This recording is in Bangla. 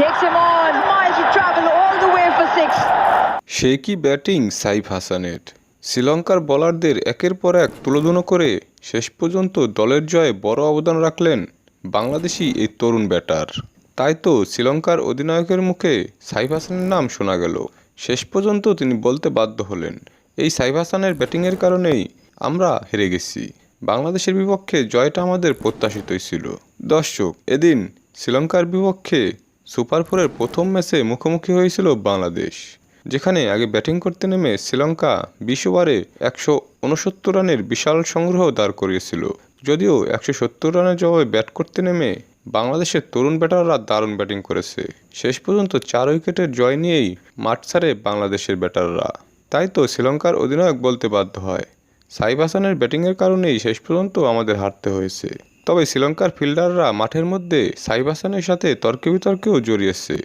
Takes him on. Miles to travel all the way for six. সে কি ব্যাটিং, সাইফ হাসানের? শ্রীলঙ্কার বোলারদের একের পর এক তুলোধুনো করে শেষ পর্যন্ত দলের জয়ে বড় অবদান রাখলেন বাংলাদেশি এই তরুণ ব্যাটার। তাই তো শ্রীলঙ্কার অধিনায়কের মুখে সাইফ হাসানের নাম শোনা গেল। শেষ পর্যন্ত তিনি বলতে বাধ্য হলেন, এই সাইফ হাসানের ব্যাটিংয়ের কারণেই আমরা হেরে গেছি। বাংলাদেশের বিপক্ষে জয়টা আমাদের প্রত্যাশিতই ছিল। দর্শক, এদিন শ্রীলঙ্কার বিপক্ষে সুপার ফোরের প্রথম ম্যাচে মুখোমুখি হয়েছিল বাংলাদেশ, যেখানে আগে ব্যাটিং করতে নেমে শ্রীলঙ্কা বিশ ওভারে একশো উনসত্তর রানের বিশাল সংগ্রহ দাঁড় করিয়েছিল। যদিও একশো সত্তর রানের জবাবে ব্যাট করতে নেমে বাংলাদেশের তরুণ ব্যাটাররা দারুণ ব্যাটিং করেছে। শেষ পর্যন্ত চার উইকেটের জয় নিয়েই মাঠ ছাড়ে বাংলাদেশের ব্যাটাররা। তাই তো শ্রীলঙ্কার অধিনায়ক বলতে বাধ্য হয় সাইফ হাসানের ব্যাটিংয়ের কারণেই শেষ পর্যন্ত আমাদের হারতে হয়েছে। তবে শ্রীলঙ্কার ফিল্ডাররা মাঠের মধ্যে সাইবাসানের সাথে তর্কে বিতর্কেও জড়িয়েছে।